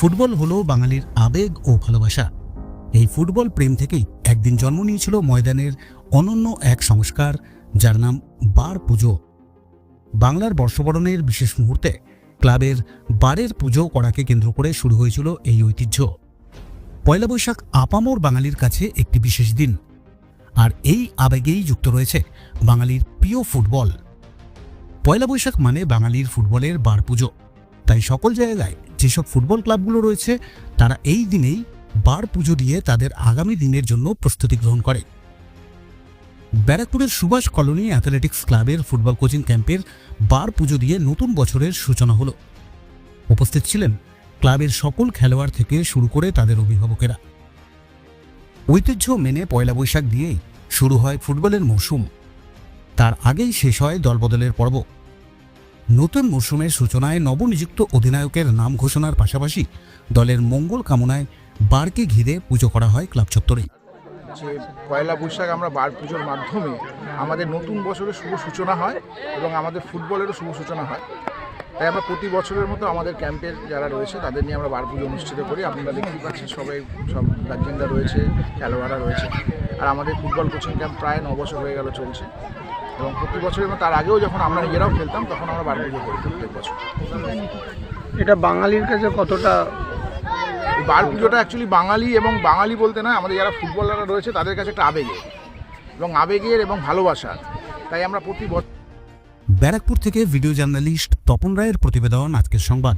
Football হলো বাঙালির আবেগ ও ভালোবাসা। এই ফুটবল প্রেম থেকেই একদিন জন্ম নিয়েছিল ময়দানের অনন্য এক সংস্কার, যার নাম বার পুজো। বাংলার বর্ষবরণের বিশেষ মুহূর্তে ক্লাবের বারের পুজো করাকে কেন্দ্র করে শুরু হয়েছিল এই ঐতিহ্য। পয়লা বৈশাখ আপামর বাঙালির কাছে একটি বিশেষ দিন। আর এই আবেগেই যুক্ত রয়েছে বাঙালির প্রিয় ফুটবল। পয়লা বৈশাখ মানে বাঙালির ফুটবলের বার পুজো। তাই সকল জায়গায় যেসব ফুটবল ক্লাবগুলো রয়েছে, তারা এই দিনেই বার পুজো দিয়ে তাদের আগামী দিনের জন্য প্রস্তুতি গ্রহণ করে। ব্যারাকপুরের সুভাষ কলোনি অ্যাথলেটিক্স ক্লাবের ফুটবল কোচিং ক্যাম্পের বার পুজো দিয়ে নতুন বছরের সূচনা হলো। উপস্থিত ছিলেন ক্লাবের সকল খেলোয়াড় থেকে শুরু করে তাদের অভিভাবকেরা। ঐতিহ্য মেনে পয়লা বৈশাখ দিয়েই শুরু হয় ফুটবলের মৌসুম। তার আগেই শেষ হয় দলবদলের পর্ব। নতুন মৌসুমের সূচনায় নবনিযুক্ত অধিনায়কের নাম ঘোষণার পাশাপাশি দলের মঙ্গল কামনায় বারকে ঘিরে পুজো করা হয় ক্লাব চত্বরে। যে পয়লা বৈশাখ আমরা বার পুজোর মাধ্যমে আমাদের নতুন বছরের শুভ সূচনা হয় এবং আমাদের ফুটবলেরও শুভ সূচনা হয়। তাই আমরা প্রতি বছরের মতো আমাদের ক্যাম্পের যারা রয়েছে, তাদের নিয়ে আমরা বার পুজো অনুষ্ঠিত করি। আপনারা দেখতেই পাচ্ছেন সবাই, সব গার্জেনরা রয়েছে, খেলোয়াড়রা রয়েছে। আর আমাদের ফুটবল কোচিং ক্যাম্প প্রায় ন বছর হয়ে গেল চলছে। এবং প্রতি বছরের মতো তার আগেও যখন আমরা নিজেরাও খেলতাম তখন আমরা বার পুজো করি প্রত্যেক বছর। এটা বাঙালির কাছে কতটা বার পুজোটা অ্যাকচুয়ালি বাঙালি এবং বাঙালি বলতে নয় আমাদের যারা ফুটবলাররা রয়েছে তাদের কাছে একটা আবেগের এবং আবেগের এবং ভালোবাসার। তাই আমরা প্রতি বছর ব্যারাকপুর থেকে ভিডিও জার্নালিস্ট তপন রায়ের প্রতিবেদন আজকের সংবাদ।